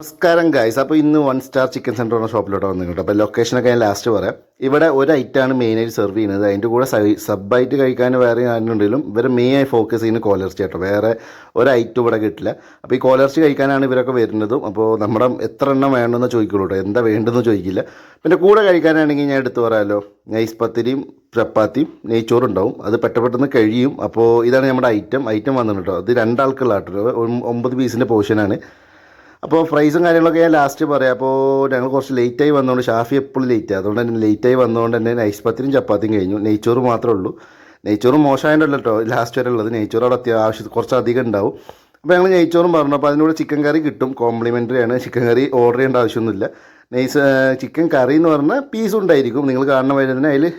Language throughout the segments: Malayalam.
നമസ്കാരം ഗൈസ് അപ്പോൾ ഇന്ന് വൺ സ്റ്റാർ ചിക്കൻ സെന്റർ എന്ന ഷോപ്പിലോട്ട് വന്നിട്ടുണ്ട്. അപ്പോൾ ലൊക്കേഷനൊക്കെ ഞാൻ ലാസ്റ്റ് പറയാം. ഇവിടെ ഒരു ഐറ്റമാണ് മെയിനായിട്ട് സെർവ് ചെയ്യുന്നത്. അതിന്റെ കൂടെ സബ്ബായിട്ട് കഴിക്കാൻ വേറെ ആരുണ്ടെങ്കിലും ഇവർ ആയി ഫോക്കസ് ചെയ്യുന്ന കോലർച്ചി കേട്ടോ വേറെ ഒരു ഐറ്റം ഇവിടെ കിട്ടില്ല. അപ്പോൾ ഈ കോലർച്ചി കഴിക്കാനാണ് ഇവരൊക്കെ വരുന്നതും. അപ്പോൾ നമ്മുടെ എത്ര എണ്ണം വേണമെന്ന് ചോദിക്കുള്ളൂ എന്താ വേണ്ടതെന്ന് ചോദിക്കില്ല. പിന്നെ കൂടെ കഴിക്കാനാണെങ്കിൽ ഞാൻ എടുത്തു പറയാമല്ലോ നൈസ് പത്തിരിയും ചപ്പാത്തിയും നെയ്ച്ചോറും ഉണ്ടാവും അത് പെട്ട പെട്ടെന്ന് കഴിയും. അപ്പോൾ ഇതാണ് നമ്മുടെ ഐറ്റം ഐറ്റം വന്നിട്ടുണ്ടോ അത് രണ്ടാൾക്കുള്ള കേട്ടോ ഒമ്പത് പീസിന്റെ പോർഷനാണ് അപ്പോൾ പ്രൈസും കാര്യങ്ങളൊക്കെ ഞാൻ ലാസ്റ്റ് പറയാം. അപ്പോൾ ഞങ്ങൾ കുറച്ച് ലേറ്റായി വന്നതുകൊണ്ട് ഷാഫി എപ്പോഴും ലേറ്റ് അതുകൊണ്ട് തന്നെ ലേറ്റായി വന്നതുകൊണ്ട് തന്നെ നൈസ് പത്തിനും ചപ്പാത്തിയും കഴിഞ്ഞു. നെയ്ച്ചോറ് മാത്രമേ ഉള്ളൂ. നെയ്ച്ചോറ് മോശമായതല്ലോ കേട്ടോ. ലാസ്റ്റ് വരെ ഉള്ളത്. നെയ്ച്ചോറ് അവിടെ അത്യാവശ്യം കുറച്ച് അധികം ഉണ്ടാവും. അപ്പോൾ ഞങ്ങൾ നെയ്ച്ചോറും പറഞ്ഞു. അപ്പോൾ അതിനോട് ചിക്കൻ കറി കിട്ടും. കോംപ്ലിമെന്ററി ആണ്. ചിക്കൻ കറി ഓർഡർ ചെയ്യേണ്ട ആവശ്യമൊന്നുമില്ല. നെയ്സ് ചിക്കൻ കറി എന്ന് പറഞ്ഞാൽ പീസ് ഉണ്ടായിരിക്കും. നിങ്ങൾ കാണുന്ന വരുന്നതിന് അതിൽ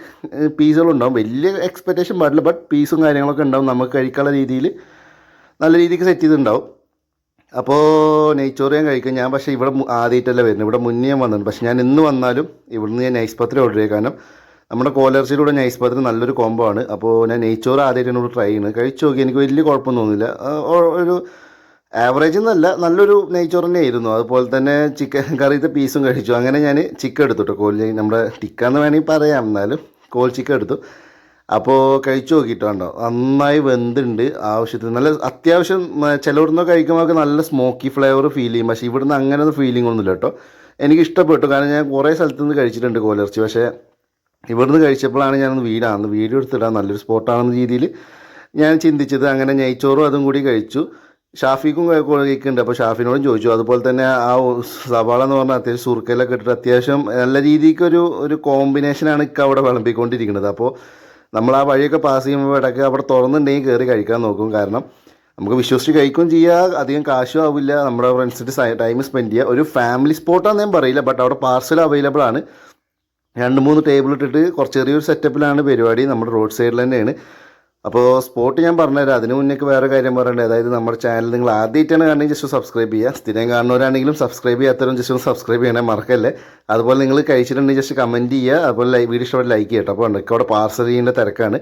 പീസുകളുണ്ടാവും വലിയ എക്സ്പെക്റ്റേഷൻ പാടില്ല. ബട്ട് പീസും കാര്യങ്ങളൊക്കെ ഉണ്ടാവും. നമുക്ക് കഴിക്കാനുള്ള രീതിയിൽ നല്ല രീതിക്ക് സെറ്റ് ചെയ്തിട്ടുണ്ടാവും. അപ്പോൾ നെയ്ച്ചോറ് ഞാൻ കഴിക്കും. ഞാൻ പക്ഷേ ഇവിടെ ആദ്യമായിട്ടല്ല വരുന്നത്. ഇവിടെ മുന്നേ വന്നിട്ടുണ്ട്. പക്ഷേ ഞാൻ ഇന്ന് വന്നാലും ഇവിടുന്ന് ഞാൻ നൈസ് പത്രി ഓർഡർ ചെയ്യും. കാരണം നമ്മുടെ കോലർച്ചിലൂടെ നൈസ് പത്രി നല്ലൊരു കോംബോ ആണ്. അപ്പോൾ ഞാൻ നെയ്ച്ചോറ് ആദ്യമായിട്ട് എന്നോട് ട്രൈ ചെയ്യുന്നത്. കഴിച്ചു നോക്കി. എനിക്ക് വലിയ കുഴപ്പമൊന്നും തോന്നില്ല. ഒരു ആവറേജ് എന്നല്ല നല്ലൊരു നെയ്ച്ചോറ് തന്നെ ആയിരുന്നു. അതുപോലെ തന്നെ ചിക്കൻ കറിയത്തെ പീസും കഴിച്ചു. അങ്ങനെ ഞാൻ ചിക്കൻ എടുത്തു കേട്ടോ കോൽ നമ്മുടെ ടിക്കാന്ന് വേണമെങ്കിൽ പറയാം. എന്നാലും കോൽ ചിക്കൻ എടുത്തു. അപ്പോൾ കഴിച്ചു നോക്കിയിട്ടുണ്ടോ നന്നായി വെന്തുണ്ട് ആവശ്യത്തിന്. നല്ല അത്യാവശ്യം ചിലവിടുന്ന് കഴിക്കുമ്പോൾ നല്ല സ്മോക്കി ഫ്ലേവർ ഫീൽ ചെയ്യും. പക്ഷേ ഇവിടുന്ന് അങ്ങനെ ഒന്നും ഫീലിംഗ് ഒന്നുമില്ല കേട്ടോ. എനിക്ക് ഇഷ്ടപ്പെട്ടു കാരണം ഞാൻ കുറേ സ്ഥലത്ത് നിന്ന് കഴിച്ചിട്ടുണ്ട് കോലർച്ചി. പക്ഷേ ഇവിടുന്ന് കഴിച്ചപ്പോഴാണ് ഞാനൊന്ന് വീടാണ് വീട് എടുത്തിടാൻ നല്ലൊരു സ്പോട്ടാണെന്ന രീതിയിൽ ഞാൻ ചിന്തിച്ചത്. അങ്ങനെ നെയ്ച്ചോറും അതും കൂടി കഴിച്ചു. ഷാഫിക്കും കഴിക്കുന്നുണ്ട് അപ്പോൾ ഷാഫിനോടും ചോദിച്ചു. അതുപോലെ തന്നെ ആ സവാള എന്ന് പറഞ്ഞാൽ അത്യാവശ്യം സുർക്കയിലൊക്കെ ഇട്ടിട്ട് അത്യാവശ്യം നല്ല രീതിക്ക് ഒരു ഒരു കോമ്പിനേഷനാണ് ഇക്ക അവിടെ വിളമ്പിക്കൊണ്ടിരിക്കുന്നത്. അപ്പോൾ നമ്മൾ ആ വഴിയൊക്കെ പാസ് ചെയ്യുമ്പോൾ ഇടയ്ക്ക് അവിടെ തുറന്നുണ്ടെങ്കിൽ കയറി കഴിക്കാൻ നോക്കും. കാരണം നമുക്ക് വിശ്വസിച്ച് കഴിക്കുകയും ചെയ്യുക അധികം കാശും ആവില്ല. നമ്മുടെ ഫ്രണ്ട്സിന്റെ ടൈം സ്പെൻഡ് ചെയ്യുക ഒരു ഫാമിലി സ്പോട്ടാണെന്ന് ഞാൻ പറയില്ല. ബട്ട് അവിടെ പാർസൽ അവൈലബിൾ ആണ്. രണ്ട് മൂന്ന് ടേബിൾ ഇട്ടിട്ട് കുറച്ച് ചെറിയൊരു സെറ്റപ്പിലാണ് പരിപാടി. നമ്മുടെ റോഡ് സൈഡിൽ തന്നെയാണ്. അപ്പോൾ സ്പോട്ട് ഞാൻ പറഞ്ഞുതരാം. അതിന് മുന്നേക്ക് വേറെ കാര്യം പറയണ്ടേ? അതായത് നമ്മുടെ ചാനൽ നിങ്ങൾ ആദ്യമായിട്ടാണ് കാണണമെങ്കിൽ ജസ്റ്റ് സബ്സ്ക്രൈബ് ചെയ്യുക. സ്ഥിരം കാണുന്നവരാണെങ്കിലും സബ്സ്ക്രൈബ് ചെയ്യാത്തവരും ജസ്റ്റ് സബ്സ്ക്രൈബ് ചെയ്യണേ മറക്കല്ലേ? അതുപോലെ നിങ്ങൾ കഴിച്ചിട്ടുണ്ടെങ്കിൽ ജസ്റ്റ് കമന്റ് ചെയ്യുക. അതുപോലെ വീഡിയോ ഇഷ്ടപ്പെട്ട് ലൈക്ക് ചെയ്യട്ടോ. അപ്പോൾ ഉണ്ട് അവിടെ പാർസൽ ചെയ്യേണ്ട തിരക്കാണ്.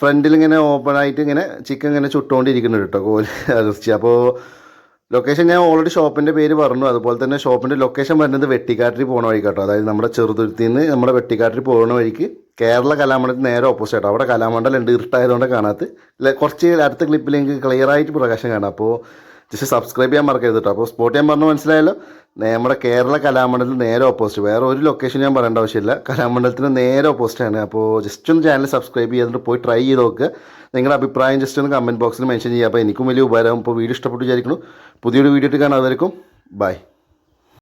ഫ്രണ്ടിൽ ഇങ്ങനെ ഓപ്പൺ ആയിട്ട് ഇങ്ങനെ ചിക്കൻ ഇങ്ങനെ ചുട്ടുകൊണ്ടിരിക്കുന്നുണ്ട് കേട്ടോ കോൽ ഇറച്ചി അപ്പോൾ ലൊക്കേഷൻ ഞാൻ ഓൾറെഡി ഷോപ്പിന്റെ പേര് പറഞ്ഞു. അതുപോലെ തന്നെ ഷോപ്പിന്റെ ലൊക്കേഷൻ വരുന്നത് വെട്ടിക്കാട്ടിൽ പോണ വഴി കേട്ടോ. അതായത് നമ്മുടെ ചെറുതുരുത്തിൽ നിന്ന് നമ്മുടെ വെട്ടിക്കാട്ടിൽ പോകുന്ന വഴിക്ക് കേരള കലാമണ്ഡലത്തിന് നേരെ ഓപ്പോസിറ്റ് അവിടെ കലാമണ്ഡലം ഉണ്ട് ഇരുട്ടായതുകൊണ്ട് കാണാത്ത കുറച്ച് അടുത്ത ക്ലിപ്പിൽ എനിക്ക് ക്ലിയർ ആയിട്ട് പ്രകാശം കാണാം. അപ്പോൾ ജസ്റ്റ് സബ്സ്ക്രൈബ് ചെയ്യാൻ മറക്കരുത് കേട്ടോ അപ്പോൾ സ്പോട്ട് ഞാൻ പറഞ്ഞു മനസ്സിലായല്ലോ? നമ്മുടെ കേരള കലാമണ്ഡലത്തിന് നേരെ ഓപ്പോസിറ്റ് വേറെ ഒരു ലൊക്കേഷൻ ഞാൻ പറയേണ്ട ആവശ്യമില്ല. കലാമണ്ഡലത്തിന് നേരെ ഓപ്പോസിറ്റ് ആണ്. അപ്പോൾ ജസ്റ്റ് ഒന്ന് ചാനൽ സബ്സ്ക്രൈബ് ചെയ്തിട്ട് പോയി ട്രൈ ചെയ്ത് നോക്കുക നിങ്ങളുടെ അഭിപ്രായം ജസ്റ്റ് ഒന്ന് കമന്റ് ബോക്സിൽ മെൻഷൻ ചെയ്യുക. അപ്പോൾ എനിക്കും വലിയ ഉപകാരം ഇപ്പോൾ വീഡിയോ ഇഷ്ടപ്പെട്ടു വിചാരിക്കുന്നു. പുതിയൊരു വീഡിയോ ഇട്ട് കാണാം. അതായിരിക്കും ബൈ